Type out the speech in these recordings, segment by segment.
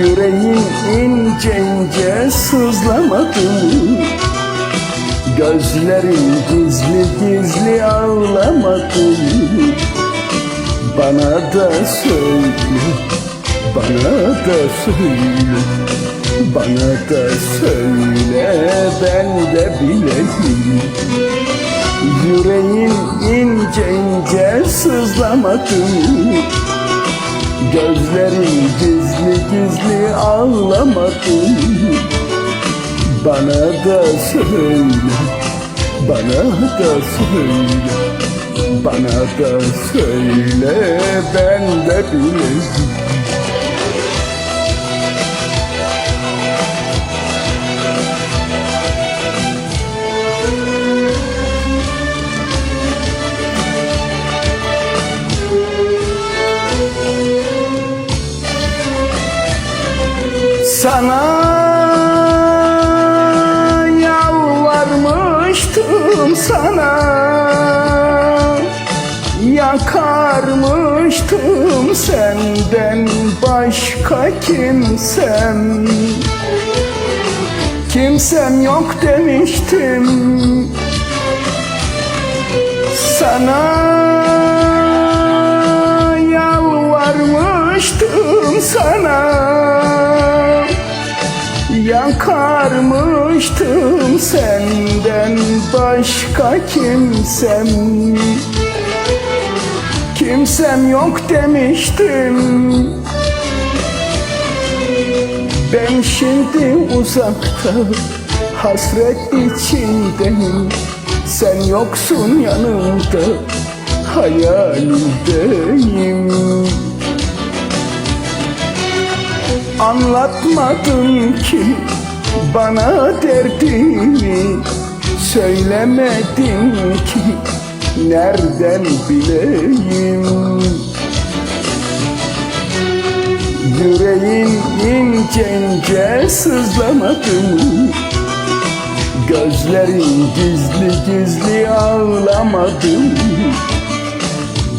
Yüreğin ince ince sızlamadı mı? Gözlerin gizli gizli ağlamadı? Bana da söyle, bana da söyle, bana da söyle, ben de bileyim. Yüreğin ince ince sızlamadı? Gözlerin gizli gizli ağlamadı mı? Bana da söyle, bana da söyle. Bana da söyle ben de bileyim Sana yalvarmıştım sana. Yakarmıştım senden başka kimsem. Kimsem yok demiştim. Sana Yakarmıştım senden başka kimsem. Kimsem yok demiştim. Ben şimdi uzakta hasret içindeyim. Sen yoksun yanımda hayalindeyim. Anlatmadın ki bana derdini Söylemedin ki nereden bileyim Yüreğin ince sızlamadı mı? Gözlerin gizli gizli ağlamadı mı?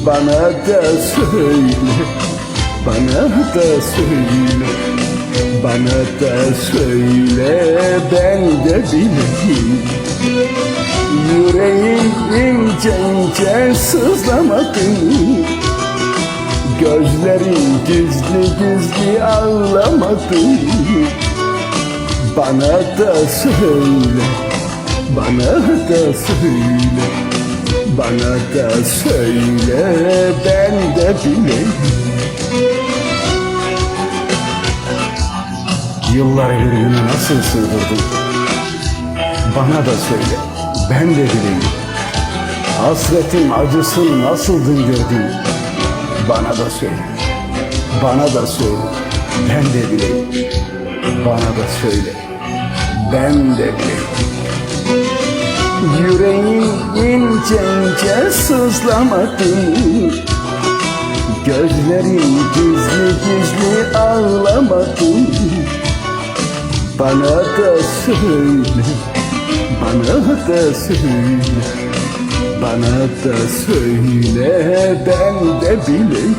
Bana da söyle, bana da söyle Bana da söyle, ben de bileyim Yüreğin ince ince sızlamadı mı? Gözlerin gizli gizli ağlamadı mı? Bana da söyle, bana da söyle Bana da söyle, ben de bileyim Yıllar birbirine nasıl sığdırdın? Bana da söyle, ben de bileyim. Hasretin acısını nasıl dindirdin? Bana da söyle, bana da söyle, ben de bileyim. Bana da söyle, ben de bileyim. Yüreğin ince ince sızlamadı mı? Gözlerin gizli gizli ağlamadı? Bana da söyle, bana da söyle, bana da söyle, ben de bileyim.